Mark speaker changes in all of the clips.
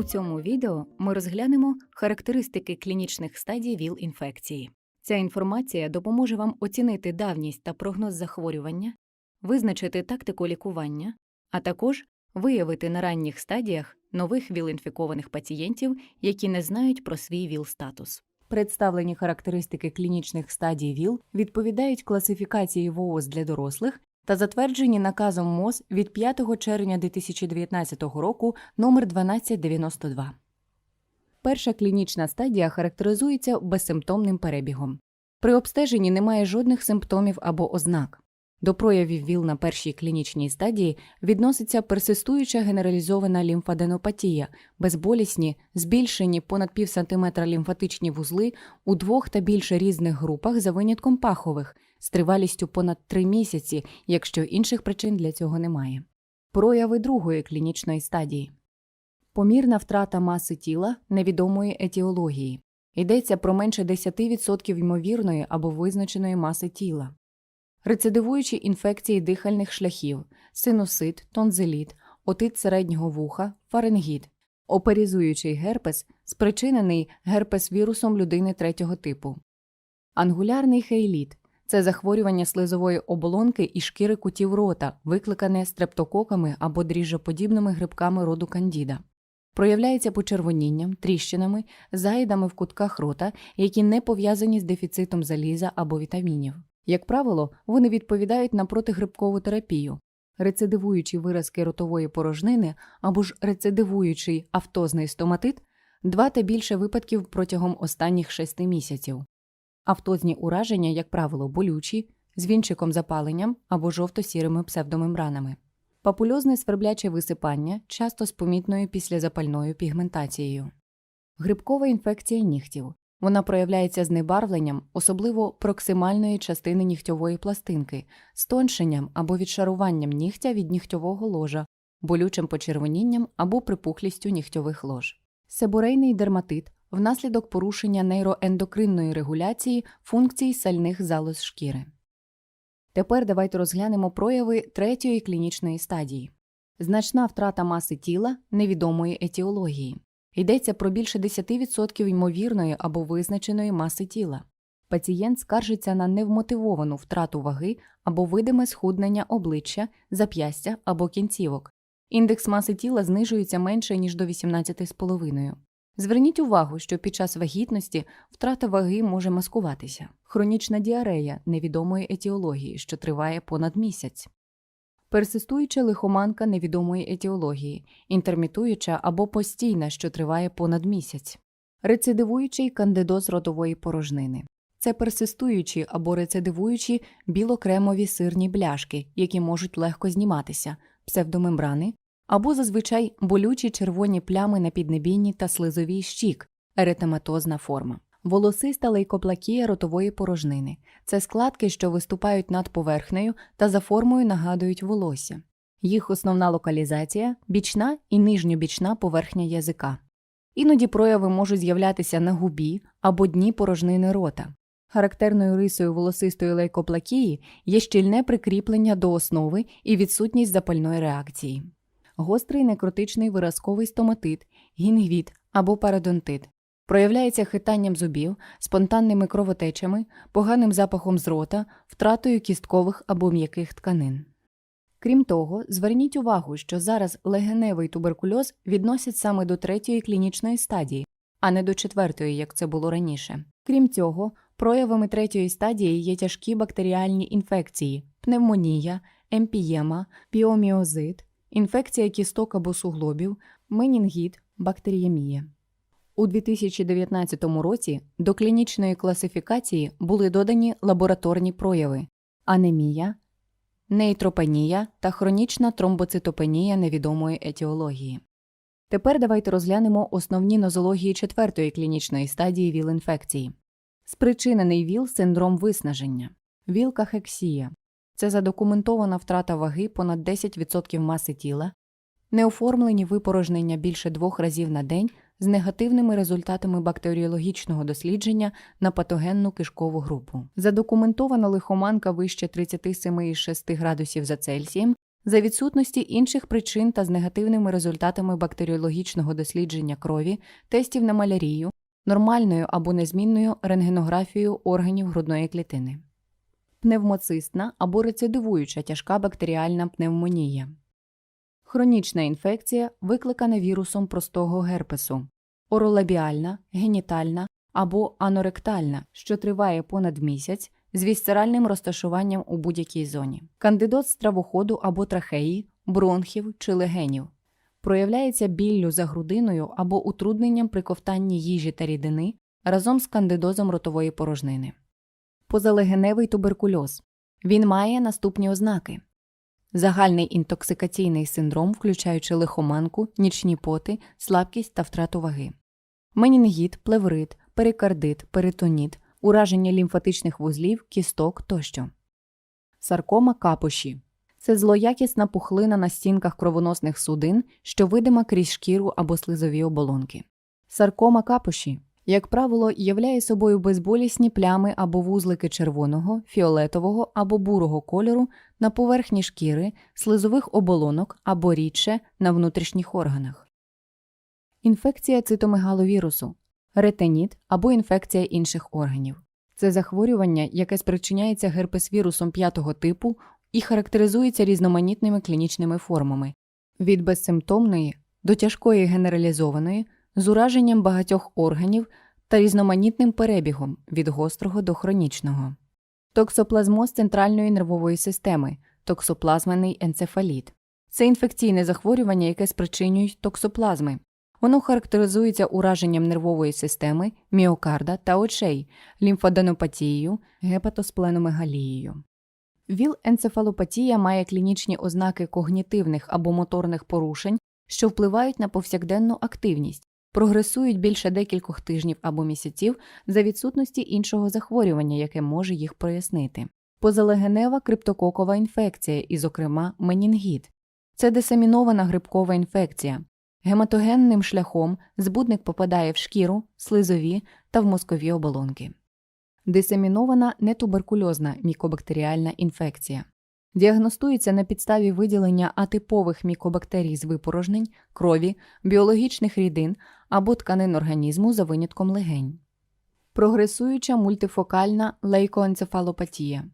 Speaker 1: У цьому відео ми розглянемо характеристики клінічних стадій ВІЛ-інфекції. Ця інформація допоможе вам оцінити давність та прогноз захворювання, визначити тактику лікування, а також виявити на ранніх стадіях нових ВІЛ-інфікованих пацієнтів, які не знають про свій ВІЛ-статус. Представлені характеристики клінічних стадій ВІЛ відповідають класифікації ВООЗ для дорослих та затверджені наказом МОЗ від 5 червня 2019 року номер 1292. Перша клінічна стадія характеризується безсимптомним перебігом. При обстеженні немає жодних симптомів або ознак. До проявів ВІЛ на першій клінічній стадії відноситься персистуюча генералізована лімфаденопатія, безболісні, збільшені понад пів сантиметра лімфатичні вузли у двох та більше різних групах за винятком пахових з тривалістю понад 3 місяці, якщо інших причин для цього немає. Прояви другої клінічної стадії. Помірна втрата маси тіла невідомої етіології. Йдеться про менше 10% ймовірної або визначеної маси тіла. Рецидивуючі інфекції дихальних шляхів, синусит, тонзиліт, отит середнього вуха, фарингіт, оперізуючий герпес, спричинений герпес-вірусом людини третього типу. Ангулярний хейліт це захворювання слизової оболонки і шкіри кутів рота, викликане стрептококами або дріжджоподібними грибками роду кандіда. Проявляється почервонінням, тріщинами, заїдами в кутках рота, які не пов'язані з дефіцитом заліза або вітамінів. Як правило, вони відповідають на протигрибкову терапію. Рецидивуючі виразки ротової порожнини або ж рецидивуючий автозний стоматит два та більше випадків протягом останніх шести місяців. Автозні ураження, як правило, болючі, з вінчиком запаленням або жовто-сірими псевдомембранами. Папульозне свербляче висипання, часто з помітною післязапальною пігментацією. Грибкова інфекція нігтів. Вона проявляється знебарвленням, особливо проксимальної частини нігтьової пластинки, стоншенням або відшаруванням нігтя від нігтьового ложа, болючим почервонінням або припухлістю нігтьових лож. Себорейний дерматит внаслідок порушення нейроендокринної регуляції функцій сальних залоз шкіри. Тепер давайте розглянемо прояви третьої клінічної стадії. Значна втрата маси тіла невідомої етіології. Йдеться про більше 10% ймовірної або визначеної маси тіла. Пацієнт скаржиться на невмотивовану втрату ваги або видиме схуднення обличчя, зап'ястя або кінцівок. Індекс маси тіла знижується менше, ніж до 18,5. Зверніть увагу, що під час вагітності втрата ваги може маскуватися. Хронічна діарея невідомої етіології, що триває понад місяць. Персистуюча лихоманка невідомої етіології, інтермітуюча або постійна, що триває понад місяць, рецидивуючий кандидоз ротової порожнини. Це персистуючі або рецидивуючі білокремові сирні бляшки, які можуть легко зніматися, псевдомембрани, або зазвичай болючі червоні плями на піднебінні та слизовій щік, еретематозна форма. Волосиста лейкоплакія ротової порожнини це складки, що виступають над поверхнею та за формою нагадують волосся. Їх основна локалізація бічна і нижньобічна поверхня язика. Іноді прояви можуть з'являтися на губі або дні порожнини рота. Характерною рисою волосистої лейкоплакії є щільне прикріплення до основи і відсутність запальної реакції. Гострий некротичний виразковий стоматит, гінгвіт або парадонтит проявляється хитанням зубів, спонтанними кровотечами, поганим запахом з рота, втратою кісткових або м'яких тканин. Крім того, зверніть увагу, що зараз легеневий туберкульоз відносять саме до третьої клінічної стадії, а не до четвертої, як це було раніше. Крім цього, проявами третьої стадії є тяжкі бактеріальні інфекції, пневмонія, емпієма, піоміозит, інфекція кісток або суглобів, менінгіт, бактеріємія. У 2019 році до клінічної класифікації були додані лабораторні прояви анемія, нейтропенія та хронічна тромбоцитопенія невідомої етіології. Тепер давайте розглянемо основні нозології четвертої клінічної стадії ВІЛ-інфекції. Спричинений ВІЛ синдром виснаження, ВІЛ-кахексія – це задокументована втрата ваги понад 10% маси тіла, неоформлені випорожнення більше двох разів на день з негативними результатами бактеріологічного дослідження на патогенну кишкову групу. Задокументована лихоманка вище 37,6 градусів за Цельсієм За відсутності інших причин та з негативними результатами бактеріологічного дослідження крові, тестів на малярію, нормальною або незмінною рентгенографією органів грудної клітини. Пневмоцистна або рецидивуюча тяжка бактеріальна пневмонія. Хронічна інфекція викликана вірусом простого герпесу, оролабіальна, генітальна або аноректальна, що триває понад місяць з вісцеральним розташуванням у будь-якій зоні, кандидоз стравоходу або трахеї, бронхів чи легенів. Проявляється біллю за грудиною або утрудненням при ковтанні їжі та рідини разом з кандидозом ротової порожнини. Позалегеневий туберкульоз. Він має наступні ознаки: загальний інтоксикаційний синдром, включаючи лихоманку, нічні поти, слабкість та втрату ваги, менінгіт, плеврит, перикардит, перитоніт, ураження лімфатичних вузлів, кісток тощо. Саркома капуші це злоякісна пухлина на стінках кровоносних судин, що видима крізь шкіру або слизові оболонки. Саркома капуші, як правило, являє собою безболісні плями або вузлики червоного, фіолетового або бурого кольору на поверхні шкіри, слизових оболонок або рідше на внутрішніх органах. Інфекція цитомегаловірусу, ретеніт або інфекція інших органів. Це захворювання, яке спричиняється герпесвірусом п'ятого типу і характеризується різноманітними клінічними формами від безсимптомної до тяжкої генералізованої з ураженням багатьох органів та різноманітним перебігом від гострого до хронічного. Токсоплазмоз центральної нервової системи, токсоплазменний енцефаліт. Це інфекційне захворювання, яке спричинюють токсоплазми. Воно характеризується ураженням нервової системи, міокарда та очей, лімфаденопатією, гепатоспленомегалією. ВІЛ-енцефалопатія має клінічні ознаки когнітивних або моторних порушень, що впливають на повсякденну активність, прогресують більше декількох тижнів або місяців за відсутності іншого захворювання, яке може їх прояснити. Позалегенева криптококова інфекція, і, зокрема, менінгіт. Це дисемінована грибкова інфекція. Гематогенним шляхом збудник попадає в шкіру, слизові та в мозкові оболонки. Дисемінована нетуберкульозна мікобактеріальна інфекція. Діагностується на підставі виділення атипових мікобактерій з випорожнень, крові, біологічних рідин або тканин організму за винятком легень. Прогресуюча мультифокальна лейкоенцефалопатія.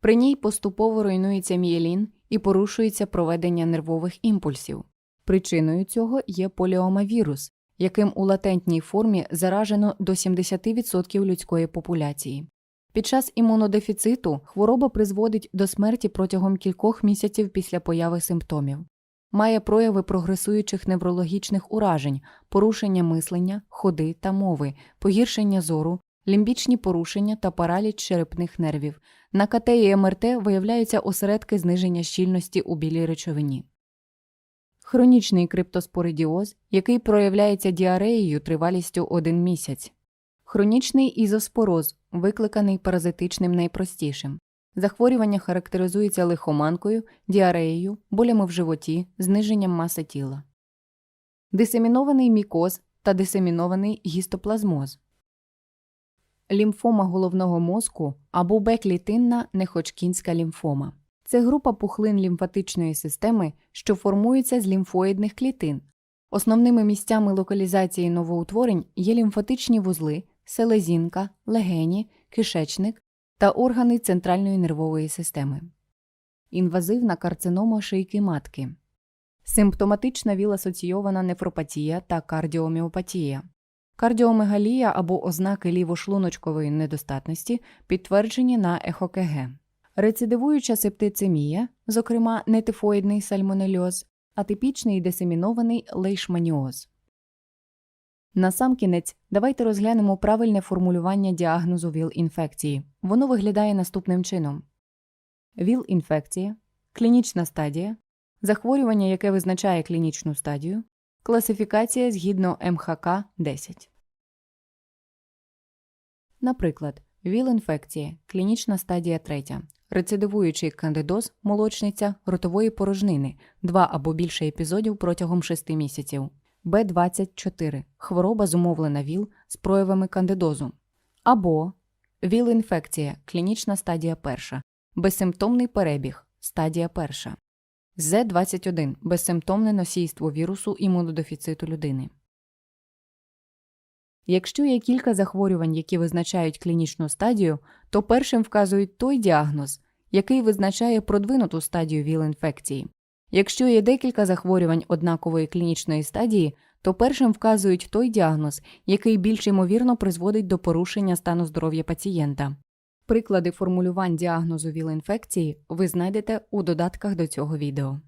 Speaker 1: При ній поступово руйнується мієлін і порушується проведення нервових імпульсів. Причиною цього є поліомавірус, яким у латентній формі заражено до 70% людської популяції. Під час імунодефіциту хвороба призводить до смерті протягом кількох місяців після появи симптомів, має прояви прогресуючих неврологічних уражень, порушення мислення, ходи та мови, погіршення зору, лімбічні порушення та параліч черепних нервів. На КТ і МРТ виявляються осередки зниження щільності у білій речовині. Хронічний криптоспоридіоз, який проявляється діареєю тривалістю 1 місяць. Хронічний ізоспороз, викликаний паразитичним найпростішим. Захворювання характеризується лихоманкою, діареєю, болями в животі, зниженням маси тіла. Дисемінований мікоз та дисемінований гістоплазмоз. Лімфома головного мозку або беклітинна неходжкінська лімфома. Це група пухлин лімфатичної системи, що формується з лімфоїдних клітин. Основними місцями локалізації новоутворень є лімфатичні вузли, селезінка, легені, кишечник та органи центральної нервової системи. Інвазивна карцинома шийки матки. Симптоматична віл-асоційована нефропатія та кардіоміопатія. Кардіомегалія або ознаки лівошлуночкової недостатності підтверджені на ехокг. Рецидивуюча септицемія, зокрема нетифоїдний сальмонельоз, атипічний дисемінований лейшманіоз. Насамкінець, давайте розглянемо правильне формулювання діагнозу ВІЛ-інфекції. Воно виглядає наступним чином: ВІЛ-інфекція, клінічна стадія, захворювання, яке визначає клінічну стадію, класифікація згідно МХК 10. Наприклад, ВІЛ-інфекція, клінічна стадія 3, рецидивуючий кандидоз, молочниця, ротової порожнини, 2 або більше епізодів протягом 6 місяців. Б24 хвороба зумовлена ВІЛ з проявами кандидозу. Або ВІЛ-інфекція, клінічна стадія 1, безсимптомний перебіг, стадія 1. З21 безсимптомне носійство вірусу імунодефіциту людини. Якщо є кілька захворювань, які визначають клінічну стадію, то першим вказують той діагноз, який визначає продвинуту стадію ВІЛ-інфекції. Якщо є декілька захворювань однакової клінічної стадії, то першим вказують той діагноз, який більш ймовірно призводить до порушення стану здоров'я пацієнта. Приклади формулювань діагнозу ВІЛ-інфекції ви знайдете у додатках до цього відео.